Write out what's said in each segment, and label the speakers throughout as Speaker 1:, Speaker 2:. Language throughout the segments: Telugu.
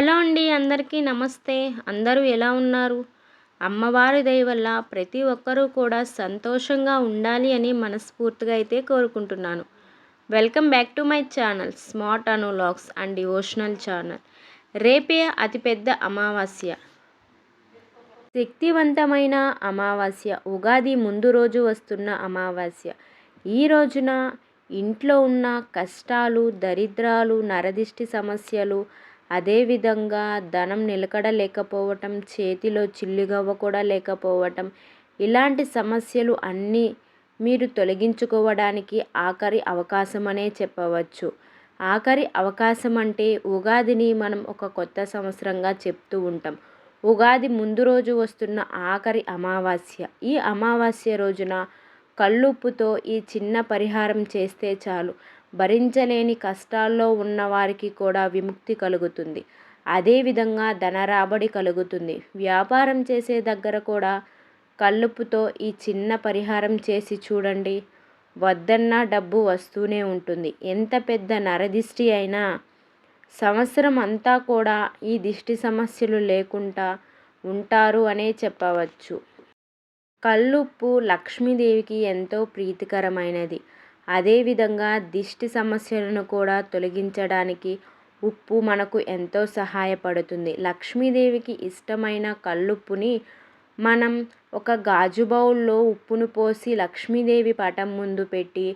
Speaker 1: హలో అండి అందరికీ నమస్తే. అందరూ ఎలా ఉన్నారు? అమ్మవారి దయ వల్ల ప్రతి ఒక్కరూ కూడా సంతోషంగా ఉండాలి అని మనస్ఫూర్తిగా అయితే కోరుకుంటున్నాను. Welcome back to my channel smart అనులాగ్స్ and devotional channel. రేపే అతిపెద్ద అమావాస్య. శక్తివంతమైన అమావాస్య. ఉగాది ముందు రోజు వస్తున్న అమావాస్య. ఈ రోజున ఇంట్లో ఉన్న కష్టాలు దరిద్రాలు నరదిష్టి సమస్యలు అదేవిధంగా ధనం నిలకడ లేకపోవటం చేతిలో చిల్లుగవ్వ కూడా లేకపోవటం ఇలాంటి సమస్యలు అన్నీ మీరు తొలగించుకోవడానికి ఆఖరి అవకాశం అనే చెప్పవచ్చు. ఆఖరి అవకాశం అంటే ఉగాదిని మనం ఒక కొత్త సంవత్సరంగా చెప్తూ ఉంటాం. ఉగాది ముందు రోజు వస్తున్న ఆఖరి అమావాస్య. ఈ అమావాస్య రోజున కళ్ళుప్పుతో ఈ చిన్న పరిహారం చేస్తే చాలు. భరించలేని కష్టాల్లో ఉన్నవారికి కూడా విముక్తి కలుగుతుంది. అదేవిధంగా ధన రాబడి కలుగుతుంది. వ్యాపారం చేసే దగ్గర కూడా కల్లుపుతో ఈ చిన్న పరిహారం చేసి చూడండి. వద్దన్నా డబ్బు వస్తూనే ఉంటుంది. ఎంత పెద్ద నరదిష్టి అయినా సంవత్సరం అంతా కూడా ఈ దిష్టి సమస్యలు లేకుండా ఉంటారు అనే చెప్పవచ్చు. కల్లుప్పు లక్ష్మీదేవికి ఎంతో ప్రీతికరమైనది. అదేవిధంగా దిష్టి సమస్యలను కూడా తొలగించడానికి ఉప్పు మనకు ఎంతో సహాయపడుతుంది. లక్ష్మీదేవికి ఇష్టమైన కల్లుప్పుని మనం ఒక గాజు బౌల్లో ఉప్పును పోసి లక్ష్మీదేవి పటం ముందు పెట్టి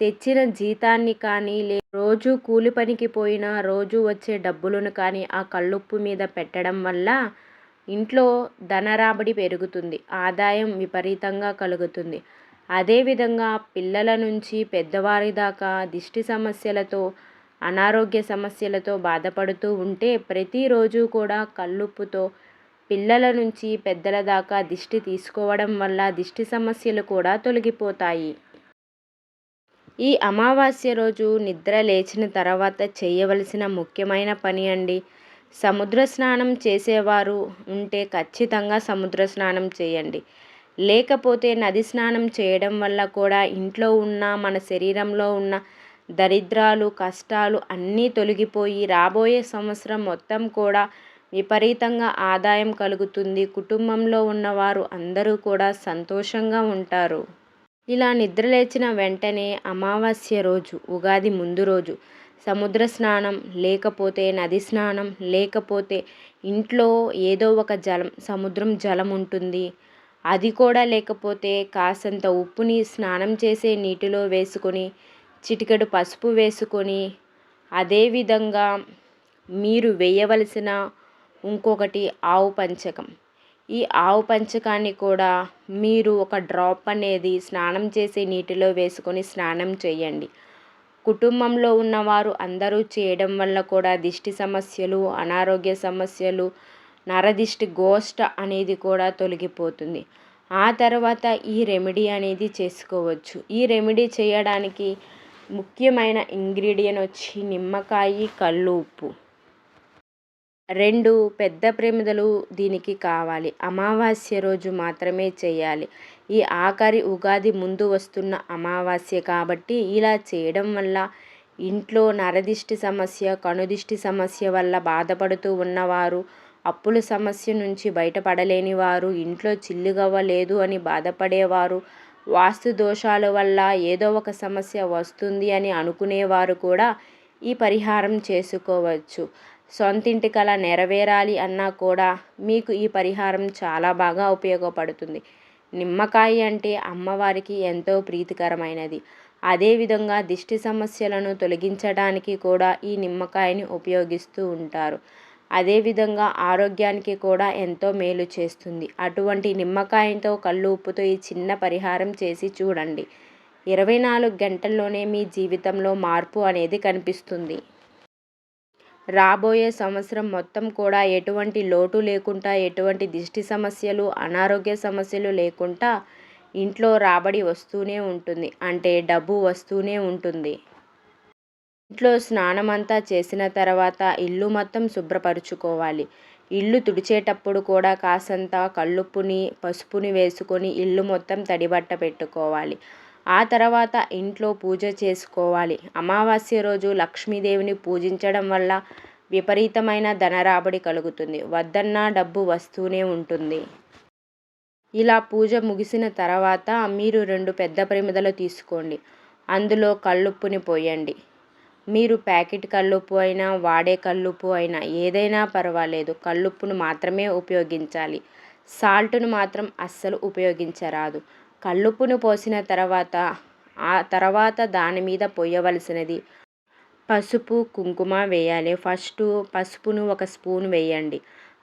Speaker 1: తెచ్చిన జీతాన్ని కానీ లే రోజు కూలి పనికి పోయినా రోజు వచ్చే డబ్బులను కానీ ఆ కల్లుప్పు మీద పెట్టడం వల్ల ఇంట్లో ధనరాబడి పెరుగుతుంది. ఆదాయం విపరీతంగా కలుగుతుంది. అదేవిధంగా పిల్లల నుంచి పెద్దవారి దాకా దిష్టి సమస్యలతో అనారోగ్య సమస్యలతో బాధపడుతూ ఉంటే ప్రతిరోజు కూడా కల్లుప్పుతో పిల్లల నుంచి పెద్దల దాకా దిష్టి తీసుకోవడం వల్ల దిష్టి సమస్యలు కూడా తొలగిపోతాయి. ఈ అమావాస్య రోజు నిద్ర లేచిన తర్వాత చేయవలసిన ముఖ్యమైన పని అండి సముద్ర స్నానం చేసేవారు ఉంటే ఖచ్చితంగా సముద్ర స్నానం చేయండి. లేకపోతే నది స్నానం చేయడం వల్ల కూడా ఇంట్లో ఉన్న మన శరీరంలో ఉన్న దరిద్రాలు కష్టాలు అన్నీ తొలగిపోయి రాబోయే సంవత్సరం మొత్తం కూడా విపరీతంగా ఆదాయం కలుగుతుంది. కుటుంబంలో ఉన్నవారు అందరూ కూడా సంతోషంగా ఉంటారు. ఇలా నిద్రలేచిన వెంటనే అమావాస్య రోజు ఉగాది ముందు రోజు సముద్ర స్నానం లేకపోతే నది స్నానం లేకపోతే ఇంట్లో ఏదో ఒక జలం సముద్రం జలం ఉంటుంది. అది కూడా లేకపోతే కాసంత ఉప్పుని స్నానం చేసే నీటిలో వేసుకొని చిటికెడు పసుపు వేసుకొని అదేవిధంగా మీరు వేయవలసిన ఇంకొకటి ఆవు పంచకం. ఈ ఆవు పంచకాన్ని కూడా మీరు ఒక డ్రాప్ అనేది స్నానం చేసే నీటిలో వేసుకొని స్నానం చేయండి. కుటుంబంలో ఉన్నవారు అందరూ చేయడం వల్ల కూడా దిష్టి సమస్యలు అనారోగ్య సమస్యలు నరదిష్టి గోష్ట అనేది కూడా తొలగిపోతుంది. ఆ తర్వాత ఈ రెమెడీ అనేది చేసుకోవచ్చు. ఈ రెమెడీ చేయడానికి ముఖ్యమైన ఇంగ్రీడియంట్ వచ్చి నిమ్మకాయ కళ్ళు ఉప్పు రెండు పెద్ద ప్రమిదలు దీనికి కావాలి. అమావాస్య రోజు మాత్రమే చేయాలి. ఈ ఆఖరి ఉగాది ముందు వస్తున్న అమావాస్య కాబట్టి ఇలా చేయడం వల్ల ఇంట్లో నరదిష్టి సమస్య కనుదిష్టి సమస్య వల్ల బాధపడుతూ ఉన్నవారు అప్పుల సమస్య నుంచి బయటపడలేని వారు ఇంట్లో చిల్లుగవ్వ లేదు అని బాధపడేవారు వాస్తు దోషాల వల్ల ఏదో ఒక సమస్య వస్తుంది అని అనుకునేవారు కూడా ఈ పరిహారం చేసుకోవచ్చు. సొంతింటి కల నెరవేరాలి అన్నా కూడా మీకు ఈ పరిహారం చాలా బాగా ఉపయోగపడుతుంది. నిమ్మకాయ అంటే అమ్మవారికి ఎంతో ప్రీతికరమైనది. అదేవిధంగా దిష్టి సమస్యలను తొలగించడానికి కూడా ఈ నిమ్మకాయని ఉపయోగిస్తూ ఉంటారు. అదేవిధంగా ఆరోగ్యానికి కూడా ఎంతో మేలు చేస్తుంది. అటువంటి నిమ్మకాయతో కళ్ళు ఉప్పుతో ఈ చిన్న పరిహారం చేసి చూడండి. ఇరవై నాలుగు గంటల్లోనే మీ జీవితంలో మార్పు అనేది కనిపిస్తుంది. రాబోయే సంవత్సరం మొత్తం కూడా ఎటువంటి లోటు లేకుండా ఎటువంటి దిష్టి సమస్యలు అనారోగ్య సమస్యలు లేకుండా ఇంట్లో రాబడి వస్తూనే ఉంటుంది. అంటే డబ్బు వస్తూనే ఉంటుంది. ఇంట్లో స్నానమంతా చేసిన తర్వాత ఇల్లు మొత్తం శుభ్రపరుచుకోవాలి. ఇల్లు తుడిచేటప్పుడు కూడా కాసంత కల్లుప్పుని పసుపుని వేసుకొని ఇల్లు మొత్తం తడిబట్ట పెట్టుకోవాలి. ఆ తర్వాత ఇంట్లో పూజ చేసుకోవాలి. అమావాస్య రోజు లక్ష్మీదేవిని పూజించడం వల్ల విపరీతమైన ధనరాబడి కలుగుతుంది. వద్దన్నా డబ్బు వస్తూనే ఉంటుంది. ఇలా పూజ ముగిసిన తర్వాత మీరు రెండు పెద్ద ప్రమిదలు తీసుకోండి. అందులో కల్లుప్పుని పోయండి. మీరు ప్యాకెట్ కల్లుప్పు అయినా వాడే కల్లుప్పు అయినా ఏదైనా పర్వాలేదు. కల్లుప్పును మాత్రమే ఉపయోగించాలి. సాల్ట్ను మాత్రం అస్సలు ఉపయోగించరాదు. కల్లుప్పును పోసిన తర్వాత ఆ తర్వాత దాని మీద పోయవలసినది పసుపు కుంకుమ వేయాలి. ఫస్ట్ పసుపును ఒక స్పూన్ వేయండి.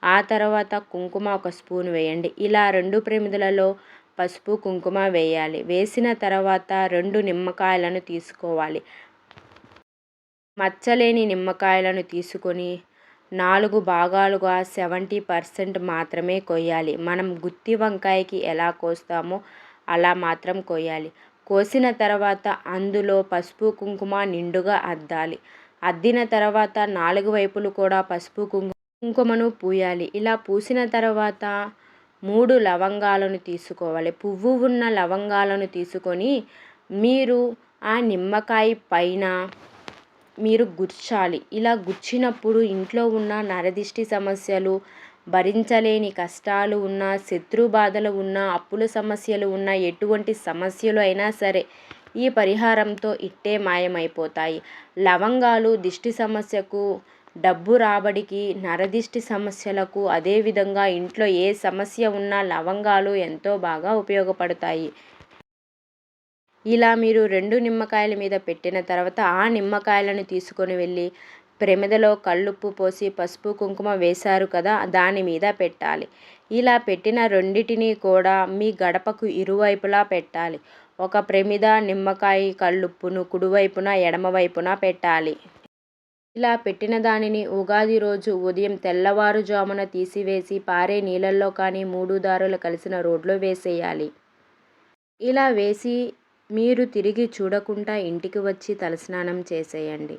Speaker 1: ఆ తర్వాత కుంకుమ ఒక స్పూన్ వేయండి. ఇలా రెండు ప్రమిదలలో పసుపు కుంకుమ వేయాలి. వేసిన తర్వాత రెండు నిమ్మకాయలను తీసుకోవాలి. మచ్చలేని నిమ్మకాయలను తీసుకొని నాలుగు భాగాలుగా సెవెంటీ పర్సెంట్ మాత్రమే కొయ్యాలి. మనం గుత్తి వంకాయకి ఎలా కోస్తామో అలా మాత్రం కొయ్యాలి. కోసిన తర్వాత అందులో పసుపు కుంకుమ నిండుగా అద్దాలి. అద్దిన తర్వాత నాలుగు వైపులు కూడా పసుపు కుంకుమ కుంకుమను పూయాలి. ఇలా పూసిన తర్వాత మూడు లవంగాలను తీసుకోవాలి. పువ్వు ఉన్న లవంగాలను తీసుకొని మీరు ఆ నిమ్మకాయ పైన మీరు గుచ్చాలి. ఇలా గుచ్చినప్పుడు ఇంట్లో ఉన్న నరదిష్టి సమస్యలు భరించలేని కష్టాలు ఉన్న శత్రు బాధలు ఉన్న అప్పుల సమస్యలు ఉన్న ఎటువంటి సమస్యలు అయినా సరే ఈ పరిహారంతో ఇట్టే మాయమైపోతాయి. లవంగాలు దిష్టి సమస్యకు డబ్బు రాబడికి నరదిష్టి సమస్యలకు అదేవిధంగా ఇంట్లో ఏ సమస్య ఉన్నా లవంగాలు ఎంతో బాగా ఉపయోగపడతాయి. ఇలా మీరు రెండు నిమ్మకాయల మీద పెట్టిన తర్వాత ఆ నిమ్మకాయలను తీసుకొని వెళ్ళి ప్రమిదలో కళ్ళుప్పు పోసి పసుపు కుంకుమ వేశారు కదా దాని మీద పెట్టాలి. ఇలా పెట్టిన రెండిటిని కూడా మీ గడపకు ఇరువైపులా పెట్టాలి. ఒక ప్రమిద నిమ్మకాయ కళ్ళుప్పును కుడివైపున ఎడమవైపున పెట్టాలి. ఇలా పెట్టిన దానిని ఉగాది రోజు ఉదయం తెల్లవారుజామున తీసివేసి పారే నీళ్ళల్లో కానీ మూడు దారులు కలిసిన రోడ్లో వేసేయాలి. ఇలా వేసి మీరు తిరిగి చూడకుండా ఇంటికి వచ్చి తలస్నానం చేసేయండి.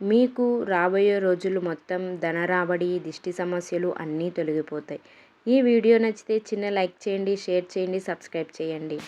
Speaker 1: మీకు రాబోయే రోజులు మొత్తం ధన రాబడి దిష్టి సమస్యలు అన్నీ తొలగిపోతాయి. ఈ వీడియో నచ్చితే చిన్న లైక్ చేయండి షేర్ చేయండి సబ్స్క్రైబ్ చేయండి.